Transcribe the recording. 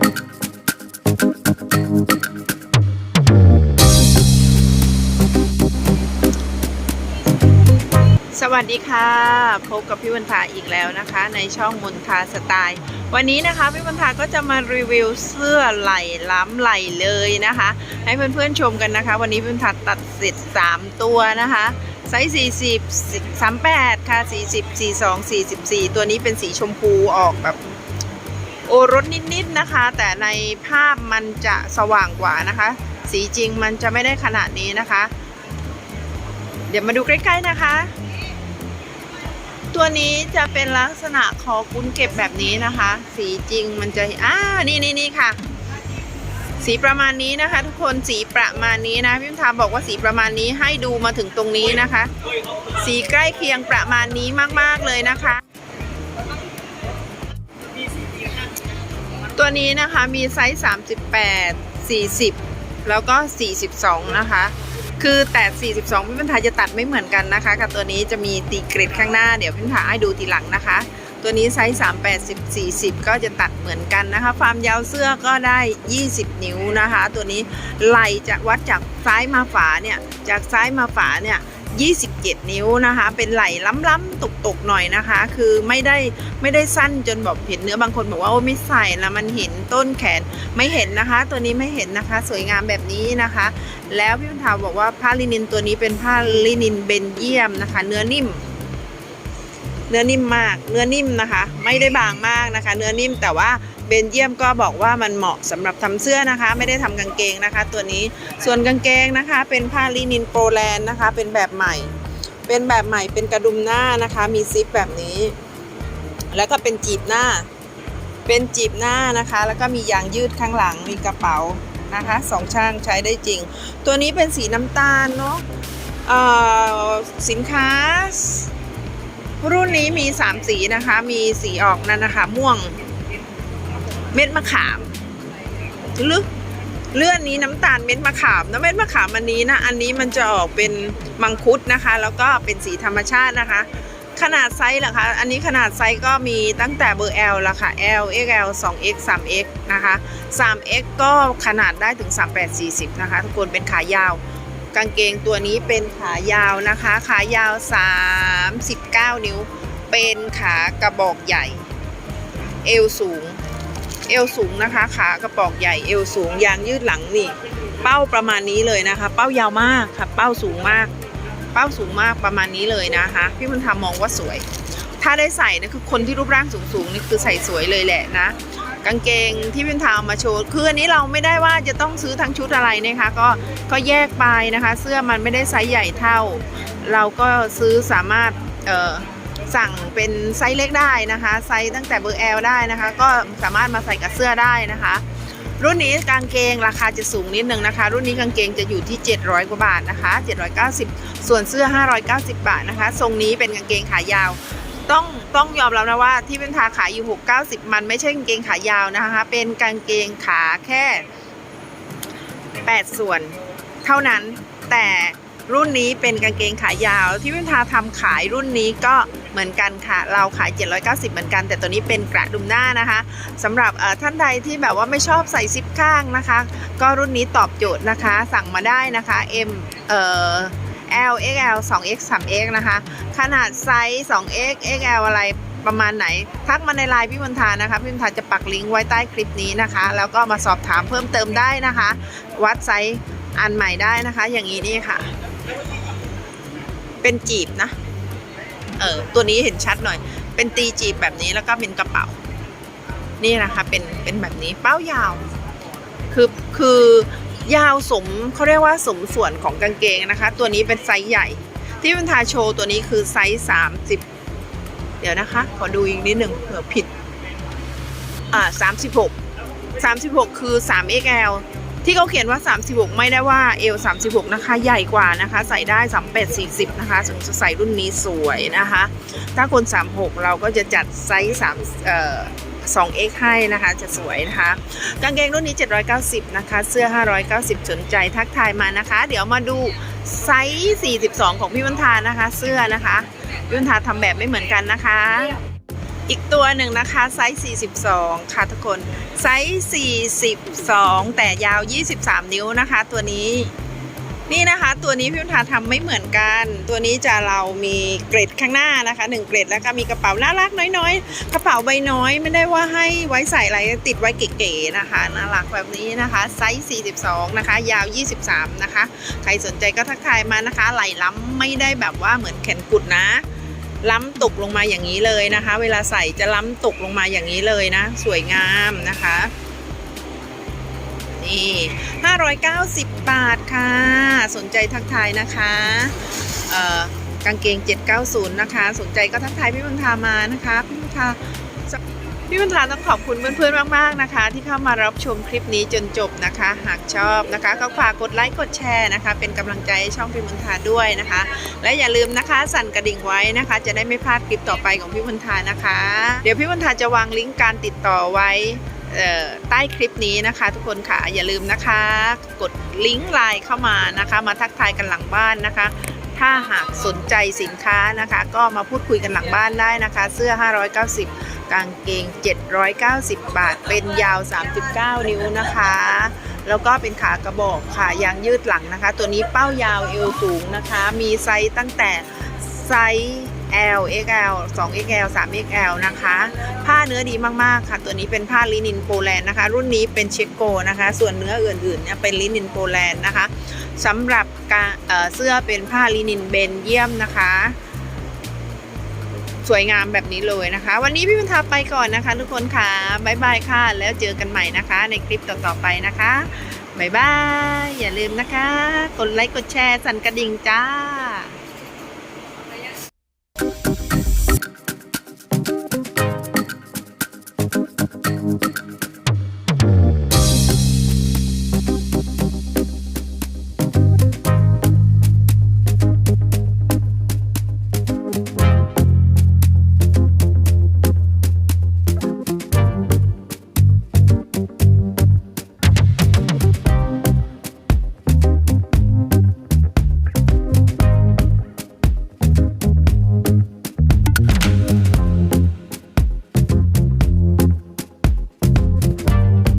สวัสดีค่ะ พบกับพี่วันทาอีกแล้วนะคะ ในช่องมนทาสไตล์ วันนี้นะคะพี่วันทาก็จะมารีวิวเสื้อไหล่ล้ำไหล่เลยนะคะ ให้เพื่อนๆชมกันนะคะ วันนี้พี่วันทาตัดเสร็จ 3 ตัวนะคะไซส์40 38 ค่ะ 40 42 44 ตัวนี้เป็นสีชมพูออกแบบ โอรสนิดๆนะคะ แต่ในภาพมันจะสว่างกว่านะคะ สีจริงมันจะไม่ได้ขนาดนี้นะคะ เดี๋ยวมาดูใกล้ๆนะคะ ตัวนี้จะเป็นลักษณะคอกุ้นเก็บแบบนี้นะคะ สีจริงมันจะอ่านี่นี่นี่ค่ะ สีประมาณนี้นะคะ ทุกคนสีประมาณนี้นะพี่พิมทาบอกว่าสีประมาณนี้ให้ดูมาถึงตรงนี้นะคะ สีใกล้เคียงประมาณนี้มากๆเลยนะคะ ตัวนี้นะคะมีไซส์ 38 40 แล้วก็ 42 นะคะ คือแต่ 42พี่พันธาจะตัดไม่เหมือนกันนะคะ กับตัวนี้จะมีตีเกรดข้างหน้าเดี๋ยวพี่พันธาให้ดูทีหลังนะคะ ตัวนี้ไซส์ 38 10 40 ก็จะตัดเหมือนกันนะคะ ความยาวเสื้อก็ได้ 20 นิ้วนะคะ ตัวนี้ไหลจะวัดจากซ้ายมาฝาเนี่ยจากซ้ายมาฝาเนี่ย 27 นิ้วนะคะ เป็นไหล่ล้ำๆตกๆหน่อยนะคะ คือไม่ได้ไม่ได้สั้นจนแบบเห็นเนื้อบางคนบอกว่าโอ้ไม่ใส่แล้วมันเห็นต้นแขนไม่เห็นนะคะ ตัวนี้ไม่เห็นนะคะ สวยงามแบบนี้นะคะ แล้วพี่พันธาบอกว่าผ้าลินินตัวนี้เป็นผ้าลินินเบนเยียมนะคะ เนื้อนิ่ม เนื้อนิ่มมาก เนื้อนิ่มนะคะ ไม่ได้บางมากนะคะ เนื้อนิ่มแต่ว่า เบนเยียมก็บอกว่ามันเหมาะสำหรับทำเสื้อนะคะ ไม่ได้ทำกางเกงนะคะ ตัวนี้ส่วนกางเกงนะคะ เป็นผ้าลินินโปรแลนด์นะคะ เป็นแบบใหม่ เป็นแบบใหม่เป็นกระดุมหน้านะคะ มีซิปแบบนี้ แล้วก็เป็นจีบหน้า เป็นจีบหน้านะคะ แล้วก็มียางยืดข้างหลังมีกระเป๋านะคะสองช่างใช้ได้จริง ตัวนี้เป็นสีน้ำตาลเนาะสินค้า รุ่นนี้มี 3 สีนะคะ มีสีออกนั่นนะคะ ม่วง เม็ดมะขามหรือเลื่อนนี้น้ำตาลเม็ดมะขามนะเม็ดมะขามอันนี้นะ อันนี้มันจะออกเป็นมังคุดนะคะ แล้วก็เป็นสีธรรมชาตินะคะ ขนาดไซส์เหรอคะ อันนี้ขนาดไซส์ก็มีตั้งแต่เบอร์ L ละค่ะ L XL 2X 3X นะคะ 3X ก็ขนาดได้ถึง 38 40 นะคะ ทุกคนเป็นขายาว กางเกงตัวนี้เป็นขายาวนะคะ ขายาว 39 นิ้ว เป็นขากระบอกใหญ่ เอวสูง เอวสูงนะคะ ขากระบอกใหญ่เอวสูงยางยืดหลังนี่ เป้าประมาณนี้เลยนะคะ เป้ายาวมากค่ะ เป้าสูงมาก เป้าสูงมากประมาณนี้เลยนะคะ พี่มันทำมองว่าสวย ถ้าได้ใส่นะคือคนที่รูปร่างสูงๆนี่คือใส่สวยเลยแหละนะกางเกงที่พี่ทาเอามาโชว์คืออันนี้เราไม่ได้ว่าจะต้องซื้อทั้งชุดอะไรนะคะ ก็ก็แยกไปนะคะ เสื้อมันไม่ได้ไซส์ใหญ่เท่า เราก็ซื้อสามารถเอ่อ สั่งเป็นไซส์เล็กได้นะคะ ไซส์ตั้งแต่เบอร์ L ได้นะคะ ก็สามารถมาใส่กับเสื้อได้นะคะ รุ่นนี้กางเกงราคาจะสูงนิดนึงนะคะ รุ่นนี้กางเกงจะอยู่ที่ 700 กว่าบาทนะคะ 790 ส่วนเสื้อ 590 บาทนะคะ ทรงนี้เป็นกางเกงขายาวต้องต้องยอมรับนะว่าที่เป็นทาขายอยู่ 690 มันไม่ใช่กางเกงขายาวนะคะ เป็นกางเกงขาแค่ 8 ส่วนเท่านั้นแต่ รุ่นนี้เป็นกางเกงขายาว ที่เป็นทาทำขายรุ่นนี้ก็เหมือนกันค่ะ เราขาย 790 เหมือนกัน แต่ตัวนี้เป็นกระดุมหน้านะคะสำหรับท่านใดที่แบบว่าไม่ชอบใส่ซิปข้างนะคะ ก็รุ่นนี้ตอบโจทย์นะคะ สั่งมาได้นะคะ M เอ่อ L XL 2X 3X นะคะ ขนาดไซส์ 2X XL อะไรประมาณไหน ทักมาในไลน์พี่มนทานะคะพี่มนทาจะปักลิงก์ไว้ใต้คลิปนี้นะคะ แล้วก็มาสอบถามเพิ่มเติมได้นะคะ วัดไซส์อันใหม่ได้นะคะ อย่างนี้นี่ค่ะ เป็นจีบนะ เออตัวนี้เห็นชัดหน่อย เป็นตีจีบแบบนี้แล้วก็เป็นกระเป๋า นี่นะคะเป็นเป็นแบบนี้เป้ายาว คือคือยาวสมเขาเรียกว่าสมส่วนของกางเกงนะคะ ตัวนี้เป็นไซส์ใหญ่ ที่มันทาโชว์ตัวนี้คือไซส์สามสิบเดี๋ยวนะคะ ขอดูอีกนิดหนึ่งเผื่อผิด อ่าสามสิบหกสามสิบหกคือสาม XL ที่เขาเขียนว่า 36 ไม่ได้ว่า L 36 นะคะ ใหญ่กว่านะคะ ใส่ได้ 38 40 นะคะถึงจะใส่รุ่นนี้สวยนะคะ ถ้าคน 36 เราก็จะจัดไซส์3เอ่อ 2x ให้นะคะ จะสวยนะคะ กางเกงรุ่นนี้ 790 นะคะ เสื้อ 590 สนใจทักทายมานะคะ เดี๋ยวมาดูไซส์ 42 ของพี่วันทานะคะ เสื้อนะคะพี่วันทาทำแบบไม่เหมือนกันนะคะ อีกตัวหนึ่งนะคะไซส์ 42 ค่ะทุกคนไซส์ 42 แต่ยาว 23 นิ้วนะคะ ตัวนี้ นี่นะคะตัวนี้พี่พุทธาทำไม่เหมือนกัน ตัวนี้จะเรามีเกรดข้างหน้านะคะหนึ่งเกรดแล้วก็มีกระเป๋าน่ารักน้อยๆ กระเป๋าใบน้อยไม่ได้ว่าให้ไว้ใส่อะไรติดไว้เก๋ๆนะคะน่ารักแบบนี้นะคะไซส์ 42 นะคะ ยาว 23 นะคะ ใครสนใจก็ทักทายมานะคะไหลล้ำไม่ได้แบบว่าเหมือนแขนกุดนะ ล้ำตกลงมาอย่างนี้เลยนะคะ เวลาใส่จะล้ำตกลงมาอย่างนี้เลยนะ สวยงามนะคะ นี่ 590 บาทค่ะ สนใจทักทายนะคะกางเกง 790 นะคะ สนใจก็ทักทายพี่บังทามานะคะ พี่บังทา พี่บุญทาต้องขอบคุณเพื่อนๆมากๆนะคะ ที่เข้ามารับชมคลิปนี้จนจบนะคะ หากชอบนะคะก็ฝากกดไลค์กดแชร์นะคะ เป็นกำลังใจให้ช่องพี่บุญทาด้วยนะคะ และอย่าลืมนะคะสั่นกระดิ่งไว้นะคะ จะได้ไม่พลาดคลิปต่อไปของพี่บุญทานะคะ เดี๋ยวพี่บุญทาจะวางลิงก์การติดต่อไว้ใต้คลิปนี้นะคะ ทุกคนค่ะอย่าลืมนะคะ กดลิงก์ไลน์เข้ามานะคะ มาทักทายกันหลังบ้านนะคะถ้าหากสนใจสินค้านะคะ ก็มาพูดคุยกันหลังบ้านได้นะคะ เสื้อ 590 กางเกง 790 บาท เป็นยาว 39 นิ้วนะคะ แล้วก็เป็นขากระบอกค่ะ ยางยืดหลังนะคะ ตัวนี้เป้ายาวเอวสูงนะคะ มีไซส์ตั้งแต่ไซส์ L XL 2 XL 3 XL นะคะ ผ้าเนื้อดีมากๆค่ะ ตัวนี้เป็นผ้าลินินโปแลนด์นะคะ รุ่นนี้เป็นเชโกนะคะ ส่วนเนื้ออื่นๆเนี่ยเป็นลินินโปแลนด์นะคะสำหรับเเสื้อเป็นผ้าลินินเบนเยียมนะคะ สวยงามแบบนี้เลยนะคะ วันนี้พี่บรรทาไปก่อนนะคะ ทุกคนค่ะบ๊ายบายค่ะ แล้วเจอกันใหม่นะคะ ในคลิปต่อๆไปนะคะบ๊ายบายอย่าลืมนะคะ กดไลค์กดแชร์สั่นกระดิ่งจ้า